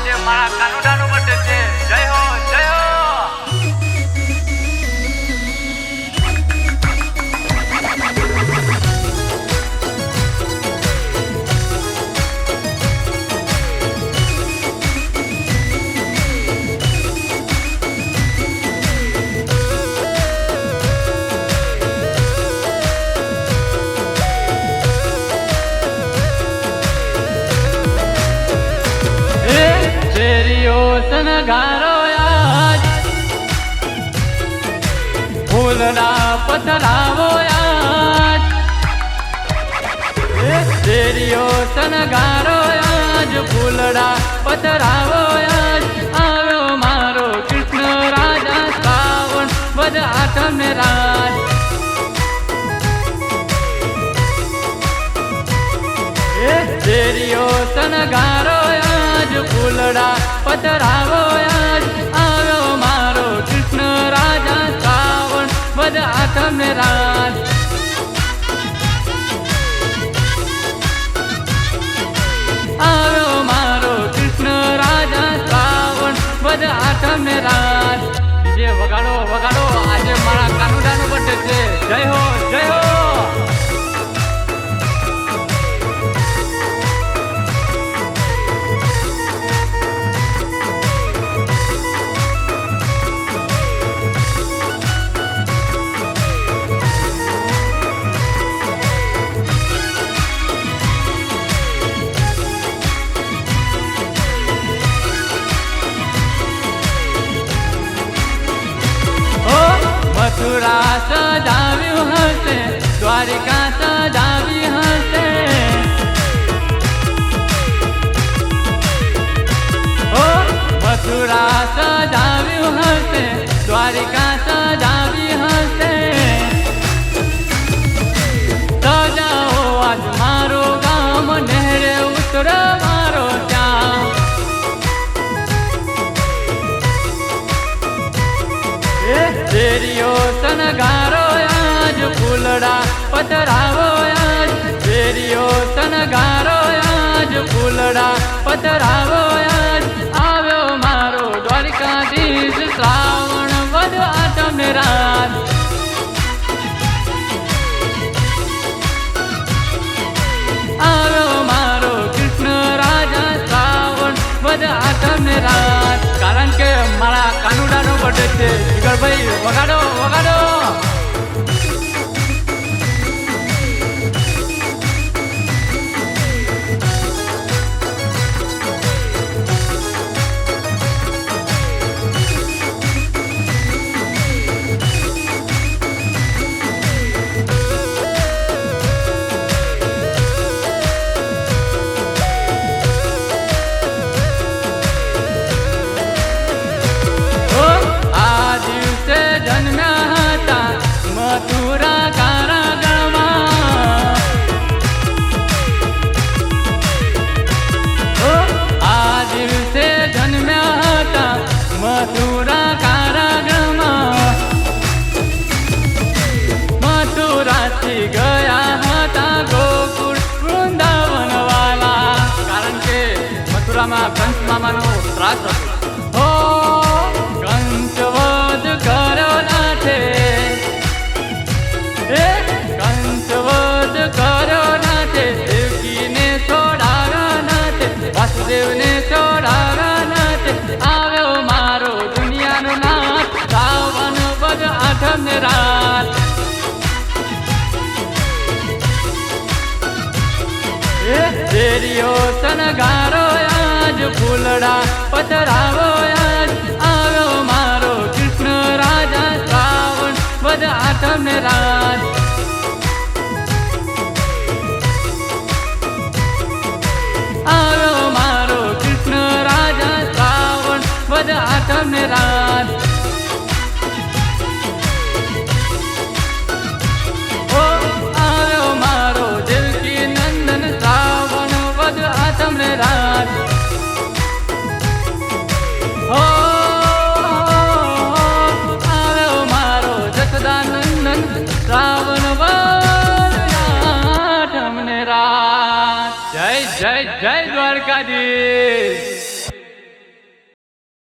આજે શેરીઓ શણગારો આજ ફૂલડા પથરાવો આજ આવ્યો મારો કૃષ્ણ રાજા શ્રાવણ, બધા આઠમ રાજ. શેરીઓ આજ પથરાવો આજ આવ્યો મારો કૃષ્ણ રાજા શ્રાવણ. બધા આઠમ ને રાજ. આવ્યો મારો કૃષ્ણ રાજા શ્રાવણ. બધા આઠમ રાજ. સજાવ્યું હશે. દ્વારિકા શેરીઓ શણગારો આજ, ફૂલડા પતરાવો આજ. શેરીઓ શણગારો આજ, ફૂલડા પતરાવો આજ. આવ્યો મારો દ્વારકાધીશ, શ્રાવણ આઠમ ને રાત કારણ કે મારા કાનુડાનો બર્થડે છે. જીગરભાઈ વગાડો. મામાનો ત્રાસ હો કંસવધ કર્યો નાથે એ કંસવધ કર્યો નાથે દેવકીને છોડાવ્યા નાથે વાસુદેવને છોડાવ્યા નાથે આવ્યો મારો દુનિયાનો નાથ, રાવણ વધ આઠમ રાત. દેરીઓ આજ ફૂલડા પથરાવો આજ આવ્યો મારો કૃષ્ણ રાજા શ્રાવણ. બધા આઠમ રાજ. આવ્યો મારો કૃષ્ણ રાજા શ્રાવણ. બધા આઠમ ને આઠમ